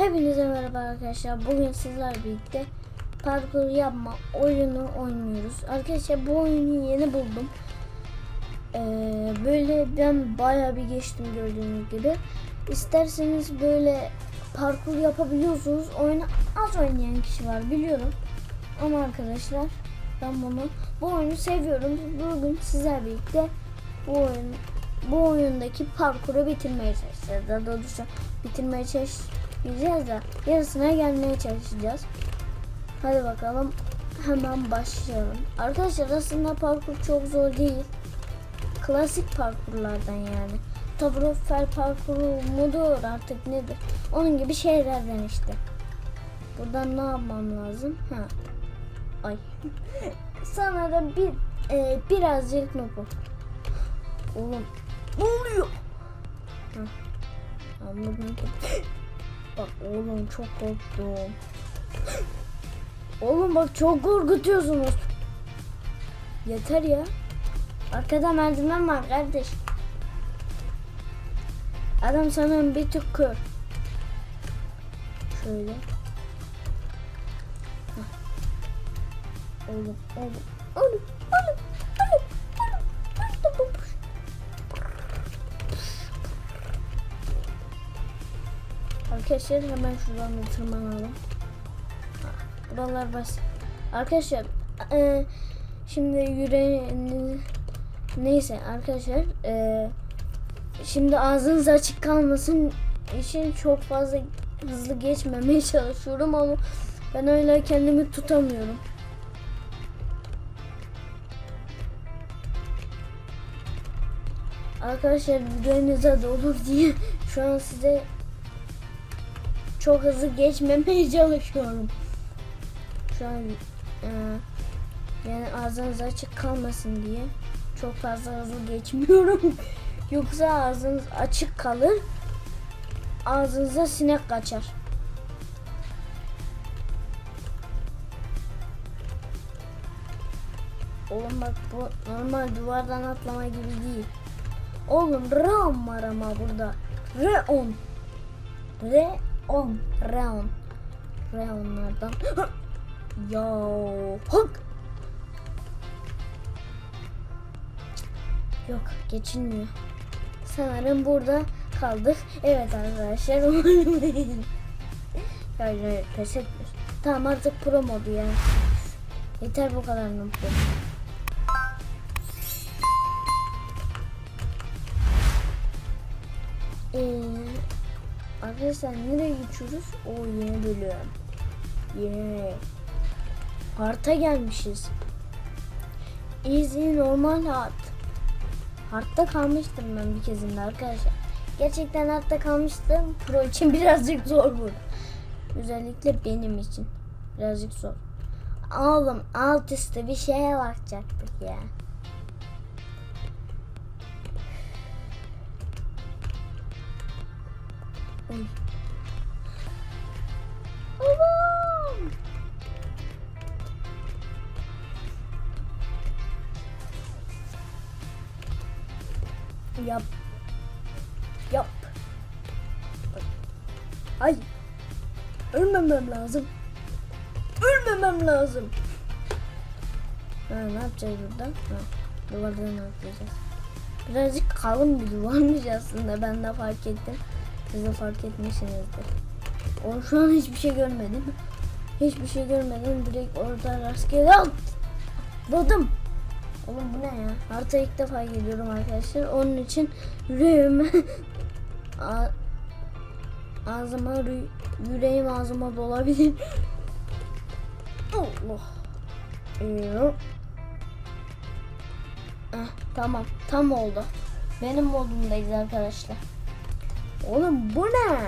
Hepinize merhaba arkadaşlar. Bugün sizler birlikte parkur yapma oyunu oynuyoruz. Arkadaşlar bu oyunu yeni buldum. Ee, böyle ben bayağı bir geçtim gördüğünüz gibi. İsterseniz böyle parkur yapabiliyorsunuz. Oyunu az oynayan kişi var biliyorum. Ama arkadaşlar ben bunu bu oyunu seviyorum. Bugün sizler birlikte bu oyun bu oyundaki parkuru bitirmeye çalışacağız. Daha doğrusu bitirmeye çalışacağız da yarısına gelmeye çalışacağız. Hadi bakalım hemen başlayalım. Arkadaşlar aslında parkur çok zor değil. Klasik parkurlardan yani. Tabrofel parkuru mudur artık nedir? Onun gibi şeylerden işte. Buradan ne yapmam lazım? Ha. Ay. Sanırım bir e, birazcık nopu. Oğlum ne oluyor? Hı. Anladım. Bak oğlum çok korktum. Oğlum bak çok korkutuyorsunuz. Yeter ya. Arkada merdiven var kardeş. Adam sanırım bir tık kör. Şöyle. Oğlum, oğlum, oğlum, oğlum, Arkadaşlar hemen şuradan tırmanalım. Buralar basit. Arkadaşlar e, şimdi yüreğiniz neyse arkadaşlar e, şimdi ağzınız açık kalmasın için çok fazla hızlı geçmemeye çalışıyorum ama ben öyle kendimi tutamıyorum. Arkadaşlar videonuza da olur diye şu an size çok hızlı geçmemeye çalışıyorum. Şu an e, yani ağzınız açık kalmasın diye çok fazla hızlı geçmiyorum. Yoksa ağzınız açık kalır. Ağzınıza sinek kaçar. Oğlum bak bu normal duvardan atlama gibi değil. Oğlum ram var ama burada. Re on. Re 10 round. Roundlardan. Ya hak. Yok geçilmiyor sanırım burada kaldık. Evet arkadaşlar yani pes etmiyoruz. Tamam artık pro modu yani. Yeter bu kadar mutlu arkadaşlar nereye geçiyoruz? O yeni bölüm. Yeni. Harta gelmişiz. Easy normal hard. Hard'da kalmıştım ben bir kezinde arkadaşlar. Gerçekten hard'da kalmıştım. Pro için birazcık zor bu. Özellikle benim için. Birazcık zor. Oğlum alt üstte bir şeye bakacaktık ya. Uy. Babam. Yap. Yap. Ay. Ölmemem lazım. Ölmemem lazım. Ha, ne yapacağız burada? Ha, duvardan atlayacağız. Birazcık kalın bir duvarmış aslında ben de fark ettim. Siz de fark etmişsinizdir. O şu an hiçbir şey görmedim. Hiçbir şey görmedim. Direkt orada rastgele atladım. Oğlum bu ne ya? Harita ilk defa geliyorum arkadaşlar. Onun için yüreğime ağzıma yüreğim ağzıma dolabilir. Allah. Ee, eh, tamam. Tam oldu. Benim modumdayız arkadaşlar. Oğlum bu ne?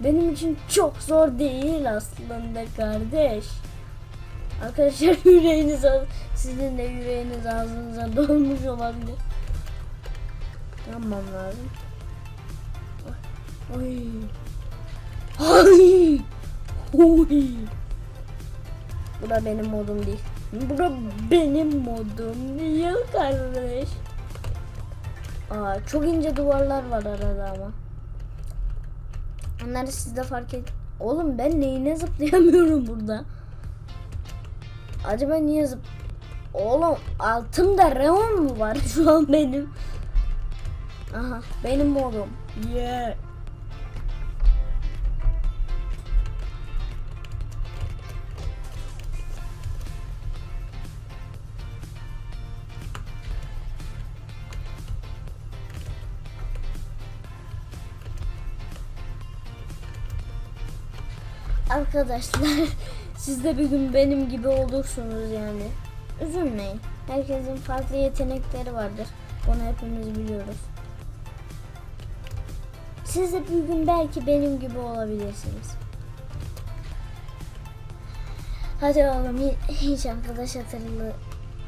Benim için çok zor değil aslında kardeş. Arkadaşlar yüreğiniz sizin de yüreğiniz ağzınıza dolmuş olabilir. Yapmam lazım. Ay. Ay. Oy. Bu da benim modum değil. Bu da benim modum değil kardeş. Aa, çok ince duvarlar var arada ama. Onları siz de fark et. Oğlum ben neyine zıplayamıyorum burada? Acaba niye zıp... Oğlum altımda Reon mu var şu an benim? Aha benim modum. Yeah. Arkadaşlar siz de bir gün benim gibi olursunuz yani. Üzülmeyin. Herkesin farklı yetenekleri vardır. Bunu hepimiz biliyoruz. Siz de bir gün belki benim gibi olabilirsiniz. Hadi oğlum hi- hiç arkadaş hatırlı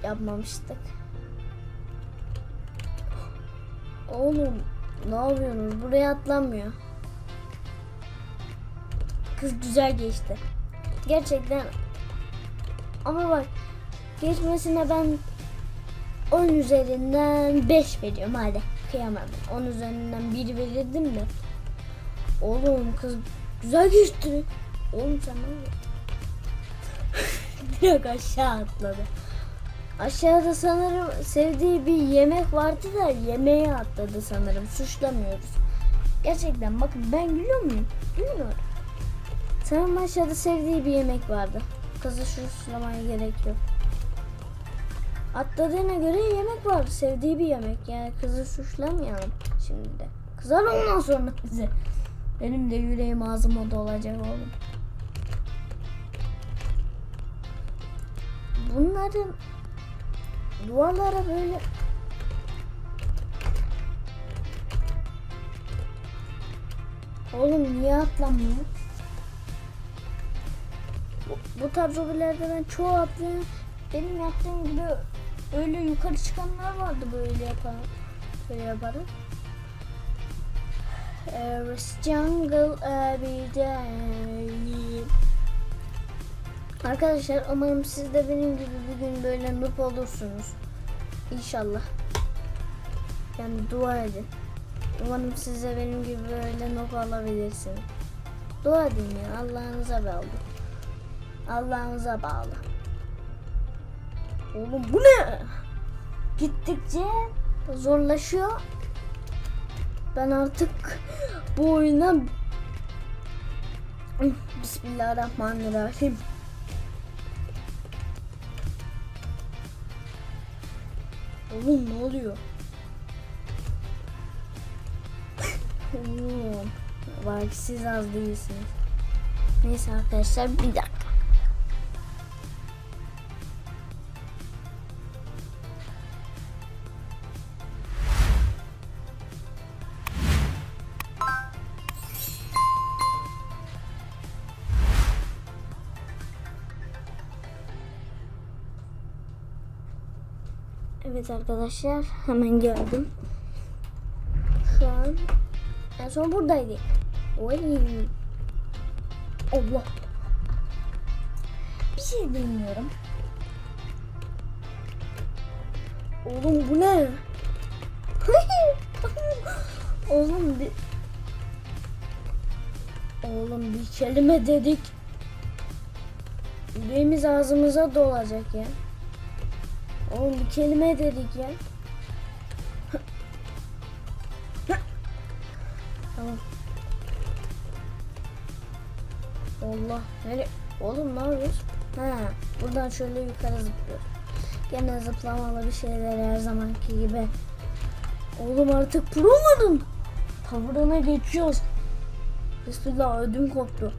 yapmamıştık. Oğlum ne yapıyorsunuz? Buraya atlamıyor. Kız güzel geçti. Gerçekten. Ama bak geçmesine ben 10 üzerinden 5 veriyorum hadi. Kıyamadım. 10 üzerinden 1 verirdim de. Oğlum kız güzel geçti. Oğlum sen ne? Direkt aşağı atladı. Aşağıda sanırım sevdiği bir yemek vardı da yemeğe atladı sanırım. Suçlamıyoruz. Gerçekten bakın ben gülüyor muyum? Gülmüyorum. Sanırım aşağıda sevdiği bir yemek vardı. Kızı suçlamaya gerek yok. Atladığına göre yemek var. Sevdiği bir yemek. Yani kızı suçlamayalım şimdi de. Kızar ondan sonra bize. Benim de yüreğim ağzıma dolacak oğlum. Bunların duvarlara böyle Oğlum niye atlamıyor? Bu, tarz hobilerde ben çoğu atlayan benim yaptığım gibi öyle yukarı çıkanlar vardı böyle yapan böyle yaparım. Eris jungle every day. Arkadaşlar umarım siz de benim gibi bir gün böyle noob olursunuz. İnşallah. Yani dua edin. Umarım siz de benim gibi böyle noob olabilirsiniz. Dua edin ya Allah'ınıza bağlı. Allah'ınıza bağlı. Oğlum bu ne? Gittikçe zorlaşıyor. Ben artık bu oyuna Bismillahirrahmanirrahim. Oğlum ne oluyor? Oğlum. Bak siz az değilsiniz. Neyse arkadaşlar bir dakika. Evet arkadaşlar hemen geldim. Şu an en son buradaydı. Oy. Allah. Bir şey bilmiyorum. Oğlum bu ne? Oğlum bir Oğlum bir kelime dedik. Yüreğimiz ağzımıza dolacak ya. Oğlum bir kelime dedik ya. tamam. Allah. Nereye? Oğlum ne yapıyoruz? Ha, buradan şöyle yukarı zıplıyor. Gene zıplamalı bir şeyler her zamanki gibi. Oğlum artık pro muydun? Tavırına geçiyoruz. Bismillah ödüm koptu.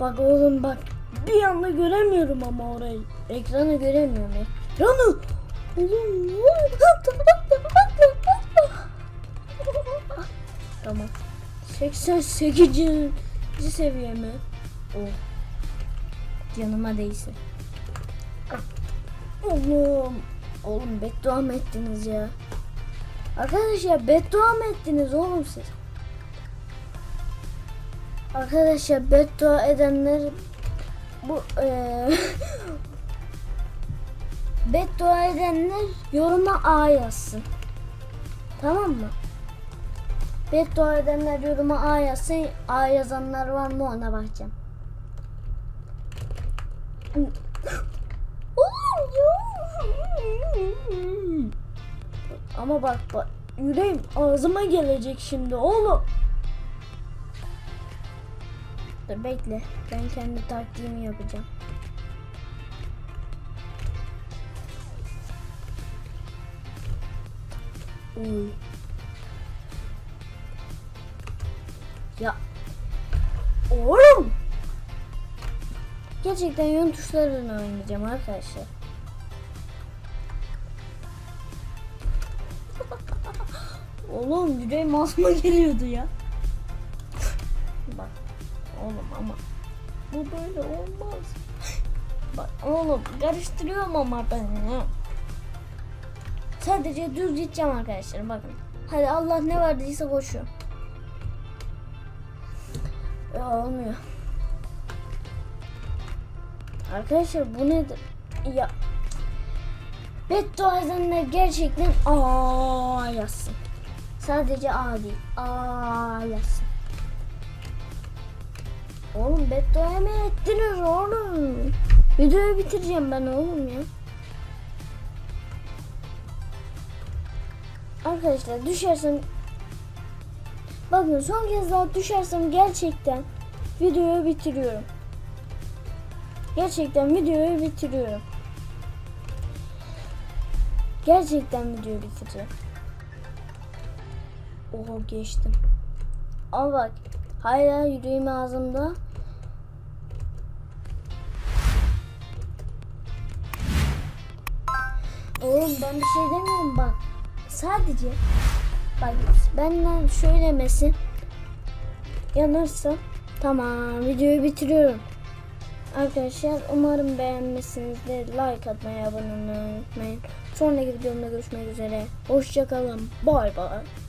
Bak oğlum bak. Bir anda göremiyorum ama orayı. Ekranı göremiyorum. Ekranı. Tamam. 88. seviye mi? Oh. Canıma değsin. Oğlum. Oğlum beddua mı ettiniz ya? Arkadaşlar beddua mı ettiniz oğlum siz? Arkadaşlar beddua edenler bu eee beddua edenler yoruma A yazsın. Tamam mı? Beddua edenler yoruma A yazsın. A yazanlar var mı ona bakacağım. Ama bak bak yüreğim ağzıma gelecek şimdi oğlum. Dur bekle. Ben kendi taktiğimi yapacağım. Uy. Ya. Oğlum. Gerçekten yön tuşlarını oynayacağım arkadaşlar. Oğlum yüreğim asma geliyordu ya. Bak oğlum ama bu böyle olmaz. Bak oğlum karıştırıyorum ama ben ya. Sadece düz gideceğim arkadaşlar bakın. Hadi Allah ne verdiyse koşuyor. Ya olmuyor. Arkadaşlar bu nedir? Ya Beddua edenler gerçekten A yazsın. Sadece A değil. A yazsın. Oğlum bedduaya mı ettiniz oğlum? Videoyu bitireceğim ben oğlum ya. Arkadaşlar düşersem Bakın son kez daha düşersem gerçekten videoyu bitiriyorum. Gerçekten videoyu bitiriyorum. Gerçekten videoyu bitireceğim. Oha geçtim. Ama bak hala yüreğim ağzımda. Oğlum ben bir şey demiyorum bak. Sadece bak benden söylemesi yanarsa tamam videoyu bitiriyorum. Arkadaşlar umarım beğenmişsinizdir. Like atmayı, abone olmayı unutmayın. Sonraki videomda görüşmek üzere. Hoşçakalın. Bay bay.